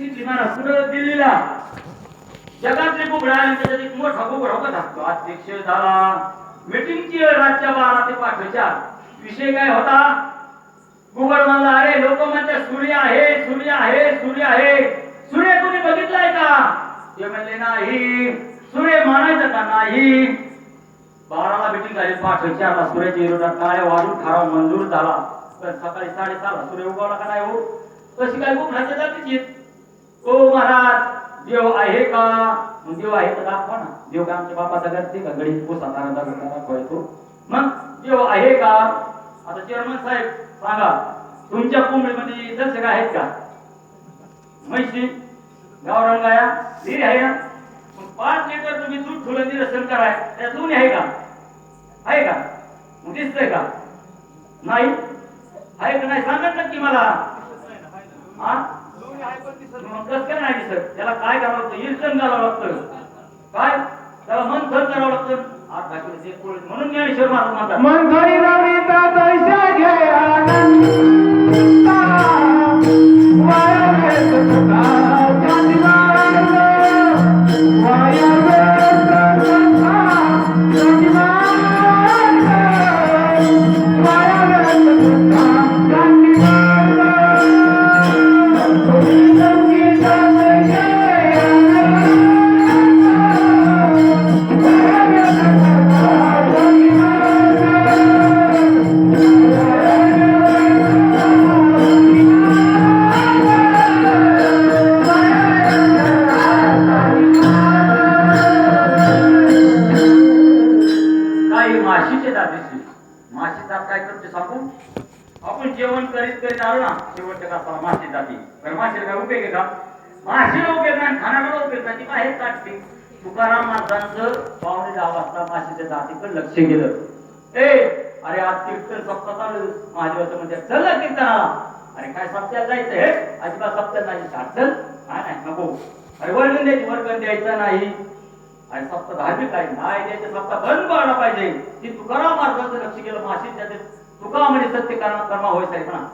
किमान दिल्लीला. जगातले बुबडा आणि त्याच्यात एक मोठा बुबडा होता. अध्यक्ष झाला. मीटिंगची रातच्या बारा ते पाठच्या विषय काय होता? गुगल म्हणला अरे लोक म्हणते सूर्य आहे सूर्य आहे सूर्य आहे. सूर्य तुम्ही बघितलाय का? ते म्हणले नाही. सूर्य मानायचं का नाही? बाराला मिटिंग झाली पाठ चारला सूर्याच्या विरोधात काय वाढून ठराव मंजूर झाला. पण सकाळी साडेसहाला सूर्य उगवला का नाही हो? कशी काय बुबडाच्या जातीची तो महाराज देव आहे का? देव आहे का दाखवा ना. देव का आमच्या बापाचा करते का? गडी को सातारा तारा दाखवायचो मग देव आहे का? आता चेअरमन साहेब सांगा. तुमच्या कोंबडीमध्ये दर्शक आहेत का? म्हैशी गावरान गाया धीर आहे ना? मग पाच लिटर तुम्ही दूध ठुलं निरसन कराय. त्या दोन्ही आहे का? आहे का? मग दिसतंय का? नाही? आहे का नाही? सांगा नक्की मला. हा? मग कसं काय नाही सर? त्याला काय करावं लागतं? इर्जन करावं लागतं. काय? त्याला मन मंथन करावं लागतं. आठ म्हणून ज्ञानेश्वर महाराज म्हणतात. मंथरी रविता माशीचे जातीची माशी जात काय करते सांगू? आपण जेवण करीत करीत आलो ना शेवटच्या तासाला माशी जाती. पण माशीला काय उपयोग आहे का? माशीला उपयोग नाही खाण्याला उपयोग नाही ती बाहेर काढते. तुकाराम महाराजांचं पावणे दहा वाजता माशीच्या जातीकडे लक्ष गेलं. ए अरे आज कीर्तन सप्ताह चालू आहे. महादेवाचं म्हणजे चल ना कीर्तनाला. अरे काय सप्त्याला जायचं हे? अजिबात सप्त्याला नाही चल. काय नाही नको. अरे वर्गण द्यायची वर्गण द्यायचं नाही. आणि सप्त धार्मिक आहे. नाही द्यायचे सप्ताह बंद पाळला पाहिजे. ती तुकाराम मार्गाचं लक्ष केलं माशी त्याचे तुका म्हणजे सत्य कर्म कर्मा होय साहेब म्हणा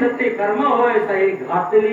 तुका म्हणे कर्म होय साई घातली.